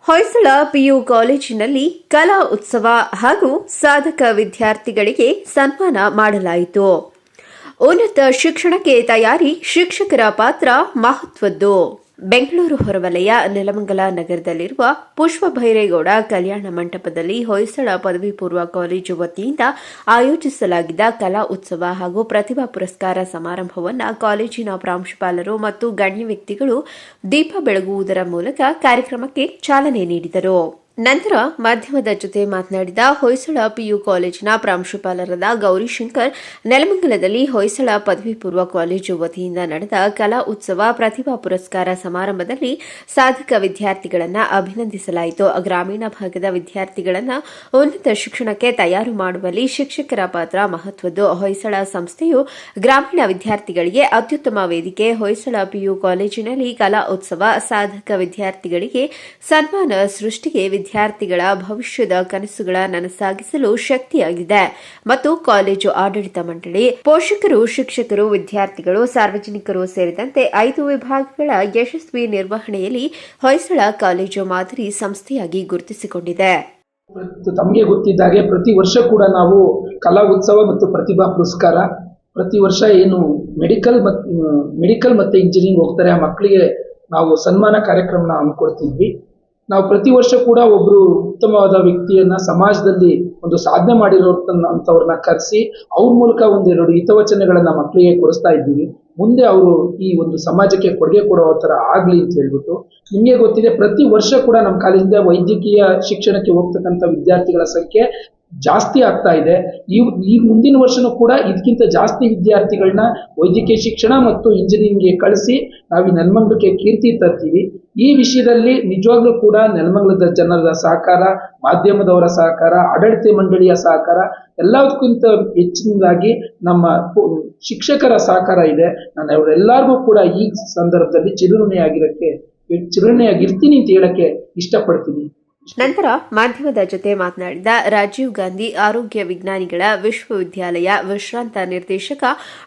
Hoysala PU ಕಾಲೇಜಿನಲ್ಲಿ ಕಲಾ ಉತ್ಸವ ಹಾಗೂ ಸಾಧಕ ವಿದ್ಯಾರ್ಥಿಗಳಿಗೆ ಸನ್ಮಾನ ಮಾಡಲಾಯಿತು. ಉನ್ನತ ಶಿಕ್ಷಣಕ್ಕೆ ತಯಾರಿ ಶಿಕ್ಷಕರ ಪಾತ್ರ ಮಹತ್ವದ್ದು. ಬೆಂಗಳೂರು ಹೊರವಲಯ ನೆಲಮಂಗಲ ನಗರದಲ್ಲಿರುವ ಪುಷ್ಪ ಭೈರೇಗೌಡ ಕಲ್ಯಾಣ ಮಂಟಪದಲ್ಲಿ ಹೊಯ್ಸಳ ಪದವಿ ಪೂರ್ವ ಕಾಲೇಜು ವತಿಯಿಂದ ಆಯೋಜಿಸಲಾಗಿದ್ದ ಕಲಾ ಉತ್ಸವ ಹಾಗೂ ಪ್ರತಿಭಾ ಪುರಸ್ಕಾರ ಸಮಾರಂಭವನ್ನು ಕಾಲೇಜಿನ ಪ್ರಾಂಶುಪಾಲರು ಮತ್ತು ಗಣ್ಯ ವ್ಯಕ್ತಿಗಳು ದೀಪ ಬೆಳಗುವುದರ ಮೂಲಕ ಕಾರ್ಯಕ್ರಮಕ್ಕೆ ಚಾಲನೆ ನೀಡಿದರು. ನಂತರ ಮಾಧ್ಯಮದ ಜೊತೆ ಮಾತನಾಡಿದ ಹೊಯ್ಸಳ ಪಿಯು ಕಾಲೇಜಿನ ಪ್ರಾಂಶುಪಾಲರಾದ ಗೌರಿಶಂಕರ್ ನೆಲಮಂಗಲದಲ್ಲಿ ಹೊಯ್ಸಳ ಪದವಿ ಪೂರ್ವ ಕಾಲೇಜು ವತಿಯಿಂದ ನಡೆದ ಕಲಾ ಉತ್ಸವ ಪ್ರತಿಭಾ ಪುರಸ್ಕಾರ ಸಮಾರಂಭದಲ್ಲಿ ಸಾಧಕ ವಿದ್ಯಾರ್ಥಿಗಳನ್ನು ಅಭಿನಂದಿಸಲಾಯಿತು. ಗ್ರಾಮೀಣ ಭಾಗದ ವಿದ್ಯಾರ್ಥಿಗಳನ್ನು ಉನ್ನತ ಶಿಕ್ಷಣಕ್ಕೆ ತಯಾರು ಮಾಡುವಲ್ಲಿ ಶಿಕ್ಷಕರ ಪಾತ್ರ ಮಹತ್ವದ್ದು. ಹೊಯ್ಸಳ ಸಂಸ್ಥೆಯು ಗ್ರಾಮೀಣ ವಿದ್ಯಾರ್ಥಿಗಳಿಗೆ ಅತ್ಯುತ್ತಮ ವೇದಿಕೆ, ಹೊಯ್ಸಳ ಪಿಯು ಕಾಲೇಜಿನಲ್ಲಿ ಕಲಾ ಉತ್ಸವ ಸಾಧಕ ವಿದ್ಯಾರ್ಥಿಗಳಿಗೆ ಸನ್ಮಾನ ಸೃಷ್ಟಿಗೆ ವಿದ್ಯಾರ್ಥಿಗಳ ಭವಿಷ್ಯದ ಕನಸುಗಳ ನನಸಾಗಿಸಲು ಶಕ್ತಿಯಾಗಿದೆ. ಮತ್ತು ಕಾಲೇಜು ಆಡಳಿತ ಮಂಡಳಿ, ಪೋಷಕರು, ಶಿಕ್ಷಕರು, ವಿದ್ಯಾರ್ಥಿಗಳು, ಸಾರ್ವಜನಿಕರು ಸೇರಿದಂತೆ ಐದು ವಿಭಾಗಗಳ ಯಶಸ್ವಿ ನಿರ್ವಹಣೆಯಲ್ಲಿ ಹೊಯ್ಸಳ ಕಾಲೇಜು ಮಾದರಿ ಸಂಸ್ಥೆಯಾಗಿ ಗುರುತಿಸಿಕೊಂಡಿದೆ. ತಮಗೆ ಗೊತ್ತಿದ್ದಾಗೆ ಪ್ರತಿ ವರ್ಷ ಕೂಡ ನಾವು ಕಲಾ ಉತ್ಸವ ಮತ್ತು ಪ್ರತಿಭಾ ಪುರಸ್ಕಾರ, ಪ್ರತಿ ವರ್ಷ ಏನು ಮೆಡಿಕಲ್ ಮತ್ತು ಮೆಡಿಕಲ್ ಮತ್ತು ಇಂಜಿನಿಯರಿಂಗ್ ಹೋಗ್ತಾರೆ, ಆ ಮಕ್ಕಳಿಗೆ ನಾವು ಸನ್ಮಾನ ಕಾರ್ಯಕ್ರಮನ ಹಮ್ಮಿಕೊಡ್ತಿದ್ವಿ. ನಾವು ಪ್ರತಿ ವರ್ಷ ಕೂಡ ಒಬ್ಬರು ಉತ್ತಮವಾದ ವ್ಯಕ್ತಿಯನ್ನ ಸಮಾಜದಲ್ಲಿ ಒಂದು ಸಾಧನೆ ಮಾಡಿರೋ ಅಂಥವ್ರನ್ನ ಕರೆಸಿ ಅವ್ರ ಮೂಲಕ ಒಂದೆರಡು ಹಿತವಚನಗಳನ್ನ ಮಕ್ಕಳಿಗೆ ಕೊಡಿಸ್ತಾ ಇದ್ದೀವಿ. ಮುಂದೆ ಅವರು ಈ ಒಂದು ಸಮಾಜಕ್ಕೆ ಕೊಡುಗೆ ಕೊಡೋ ಥರ ಆಗಲಿ ಅಂತ ಹೇಳ್ಬಿಟ್ಟು ನಿಮಗೆ ಗೊತ್ತಿದೆ ಪ್ರತಿ ವರ್ಷ ಕೂಡ ನಮ್ಮ ಕಾಲೇಜಿಂದ ವೈದ್ಯಕೀಯ ಶಿಕ್ಷಣಕ್ಕೆ ಹೋಗ್ತಕ್ಕಂಥ ವಿದ್ಯಾರ್ಥಿಗಳ ಸಂಖ್ಯೆ ಜಾಸ್ತಿ ಆಗ್ತಾ ಇದೆ. ಈ ಈ ಮುಂದಿನ ವರ್ಷನೂ ಕೂಡ ಇದಕ್ಕಿಂತ ಜಾಸ್ತಿ ವಿದ್ಯಾರ್ಥಿಗಳನ್ನ ವೈದ್ಯಕೀಯ ಶಿಕ್ಷಣ ಮತ್ತು ಇಂಜಿನಿಯರಿಂಗ್ಗೆ ಕಳಿಸಿ ನಾವು ಈ ನೆಲಮಂಗ್ಲಕ್ಕೆ ಕೀರ್ತಿ ತರ್ತೀವಿ. ಈ ವಿಷಯದಲ್ಲಿ ನಿಜವಾಗ್ಲೂ ಕೂಡ ನೆಲಮಂಗ್ಲದ ಜನರ ಸಹಕಾರ, ಮಾಧ್ಯಮದವರ ಸಹಕಾರ, ಆಡಳಿತ ಮಂಡಳಿಯ ಸಹಕಾರ ಎಲ್ಲದಕ್ಕಿಂತ ಹೆಚ್ಚಿನದಾಗಿ ನಮ್ಮ ಶಿಕ್ಷಕರ ಸಹಕಾರ ಇದೆ. ನಾನು ಅವರೆಲ್ಲರಿಗೂ ಕೂಡ ಈ ಸಂದರ್ಭದಲ್ಲಿ ಚಿರುಣೆಯಾಗಿರಕ್ಕೆ ಚಿರುಣೆಯಾಗಿರ್ತೀನಿ ಅಂತ ಹೇಳಕ್ಕೆ ಇಷ್ಟಪಡ್ತೀನಿ. ನಂತರ ಮಾಧ್ಯಮದ ಜೊತೆ ಮಾತನಾಡಿದ ರಾಜೀವ್ ಗಾಂಧಿ ಆರೋಗ್ಯ ವಿಜ್ಞಾನಿಗಳ ವಿಶ್ವವಿದ್ಯಾಲಯ ವಿಶ್ರಾಂತ ನಿರ್ದೇಶಕ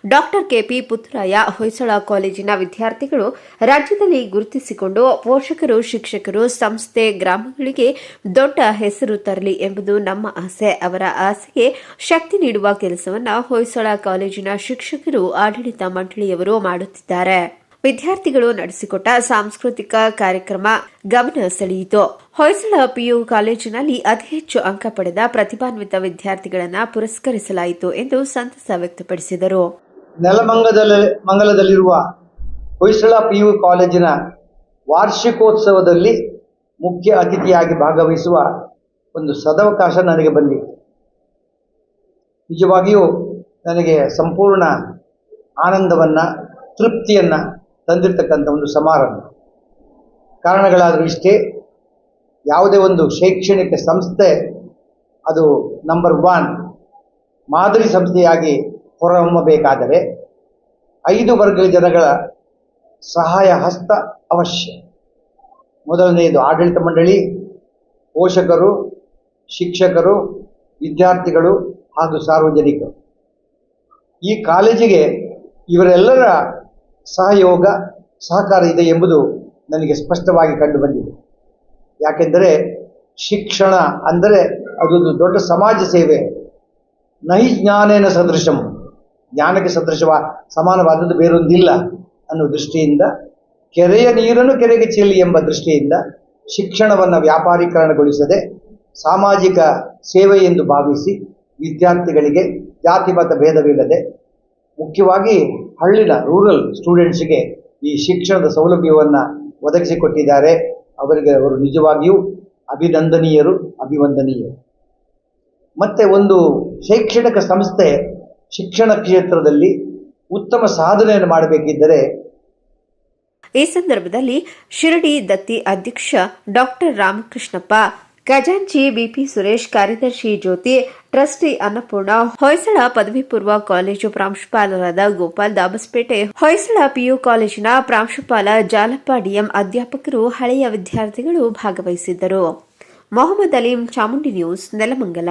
ಡಾಕ್ಟರ್ ಕೆಪಿ ಪುತ್ರಾಯ ಹೊಯ್ಸಳ ಕಾಲೇಜಿನ ವಿದ್ಯಾರ್ಥಿಗಳು ರಾಜ್ಯದಲ್ಲಿ ಗುರುತಿಸಿಕೊಂಡು ಪೋಷಕರು, ಶಿಕ್ಷಕರು, ಸಂಸ್ಥೆ, ಗ್ರಾಮಗಳಿಗೆ ದೊಡ್ಡ ಹೆಸರು ತರಲಿ ಎಂಬುದು ನಮ್ಮ ಆಸೆ. ಅವರ ಆಸೆಗೆ ಶಕ್ತಿ ನೀಡುವ ಕೆಲಸವನ್ನು ಹೊಯ್ಸಳ ಕಾಲೇಜಿನ ಶಿಕ್ಷಕರು, ಆಡಳಿತ ಮಂಡಳಿಯವರು ಮಾಡುತ್ತಿದ್ದಾರೆ. ವಿದ್ಯಾರ್ಥಿಗಳು ನಡೆಸಿಕೊಟ್ಟ ಸಾಂಸ್ಕೃತಿಕ ಕಾರ್ಯಕ್ರಮ ಗಮನ ಸೆಳೆಯಿತು. ಹೊಯ್ಸಳ ಪಿಯು ಕಾಲೇಜಿನಲ್ಲಿ ಅತಿ ಹೆಚ್ಚು ಅಂಕ ಪಡೆದ ಪ್ರತಿಭಾನ್ವಿತ ವಿದ್ಯಾರ್ಥಿಗಳನ್ನು ಪುರಸ್ಕರಿಸಲಾಯಿತು ಎಂದು ಸಂತಸ ವ್ಯಕ್ತಪಡಿಸಿದರು. ನೆಲಮಂಗಲದಲ್ಲಿರುವ ಮಂಗಲದಲ್ಲಿರುವ ಹೊಯ್ಸಳ ಪಿಯು ಕಾಲೇಜಿನ ವಾರ್ಷಿಕೋತ್ಸವದಲ್ಲಿ ಮುಖ್ಯ ಅತಿಥಿಯಾಗಿ ಭಾಗವಹಿಸುವ ಒಂದು ಸದವಕಾಶ ನನಗೆ ಬಂದಿತ್ತು ನಿಜವಾಗಿಯೂ ನನಗೆ ಸಂಪೂರ್ಣ ಆನಂದವನ್ನು, ತೃಪ್ತಿಯನ್ನು ತಂದಿರತಕ್ಕಂಥ ಒಂದು ಸಮಾರಂಭ. ಕಾರಣಗಳಾದರೂ ಇಷ್ಟೇ, ಯಾವುದೇ ಒಂದು ಶೈಕ್ಷಣಿಕ ಸಂಸ್ಥೆ, ಅದು ನಂಬರ್ ಒನ್ ಮಾದರಿ ಸಂಸ್ಥೆಯಾಗಿ ಹೊರಹೊಮ್ಮಬೇಕಾದರೆ ಐದು ವರ್ಗದ ಜನಗಳ ಸಹಾಯ ಹಸ್ತ ಅವಶ್ಯ. ಮೊದಲನೆಯದು ಆಡಳಿತ ಮಂಡಳಿ, ಪೋಷಕರು, ಶಿಕ್ಷಕರು, ವಿದ್ಯಾರ್ಥಿಗಳು ಹಾಗೂ ಸಾರ್ವಜನಿಕರು. ಈ ಕಾಲೇಜಿಗೆ ಇವರೆಲ್ಲರ ಸಹಯೋಗ, ಸಹಕಾರ ಇದೆ ಎಂಬುದು ನನಗೆ ಸ್ಪಷ್ಟವಾಗಿ ಕಂಡುಬಂದಿದೆ ಯಾಕೆಂದರೆ ಶಿಕ್ಷಣ ಅಂದರೆ ಅದೊಂದು ದೊಡ್ಡ ಸಮಾಜ ಸೇವೆ. ನಹಿ ಜ್ಞಾನೇನ ಸದೃಶಂ. ಜ್ಞಾನಕ್ಕೆ ಸದೃಶವ, ಸಮಾನವಾದದ್ದು ಬೇರೊಂದಿಲ್ಲ ಅನ್ನೋ ದೃಷ್ಟಿಯಿಂದ, ಕೆರೆಯ ನೀರನ್ನು ಕೆರೆಗೆ ಚೆಲ್ಲಿ ಎಂಬ ದೃಷ್ಟಿಯಿಂದ ಶಿಕ್ಷಣವನ್ನು ವ್ಯಾಪಾರೀಕರಣಗೊಳಿಸದೆ ಸಾಮಾಜಿಕ ಸೇವೆ ಎಂದು ಭಾವಿಸಿ ವಿದ್ಯಾರ್ಥಿಗಳಿಗೆ ಜಾತಿ ಮತ ಭೇದವಿಲ್ಲದೆ ಮುಖ್ಯವಾಗಿ ಹಳ್ಳಿನ ರೂರಲ್ ಸ್ಟೂಡೆಂಟ್ಸ್ಗೆ ಈ ಶಿಕ್ಷಣದ ಸೌಲಭ್ಯವನ್ನು ಒದಗಿಸಿಕೊಟ್ಟಿದ್ದಾರೆ. ಅವರಿಗೆ ಅವರು ನಿಜವಾಗಿಯೂ ಅಭಿನಂದನೀಯರು, ಅಭಿವಂದನೀಯರು. ಮತ್ತೆ ಒಂದು ಶೈಕ್ಷಣಿಕ ಸಂಸ್ಥೆ ಶಿಕ್ಷಣ ಕ್ಷೇತ್ರದಲ್ಲಿ ಉತ್ತಮ ಸಾಧನೆಯನ್ನು ಮಾಡಬೇಕಿದ್ದರೆ ಈ ಸಂದರ್ಭದಲ್ಲಿ ಶಿರಡಿ ದತ್ತಿ ಅಧ್ಯಕ್ಷ ಡಾಕ್ಟರ್ ರಾಮಕೃಷ್ಣಪ್ಪ ಖಜಾಂಚಿ ಬಿಪಿ ಸುರೇಶ್, ಕಾರ್ಯದರ್ಶಿ ಜ್ಯೋತಿ, ಟ್ರಸ್ಟಿ ಅನ್ನಪೂರ್ಣ, ಹೊಯ್ಸಳ ಪದವಿ ಪೂರ್ವ ಕಾಲೇಜು ಪ್ರಾಂಶುಪಾಲರಾದ ಗೋಪಾಲ್ ದಾಬಸ್ಪೇಟೆ, ಹೊಯ್ಸಳ ಪಿಯು ಕಾಲೇಜಿನ ಪ್ರಾಂಶುಪಾಲ ಜಾಲಪ್ಪ ಡಿಎಂ ಅಧ್ಯಾಪಕರು ಹಳೆಯ ವಿದ್ಯಾರ್ಥಿಗಳು ಭಾಗವಹಿಸಿದ್ದರು. ಮೊಹಮ್ಮದ್ ಅಲೀಂ ಚಾಮುಂಡಿ ನ್ಯೂಸ್, ನೆಲಮಂಗಲ.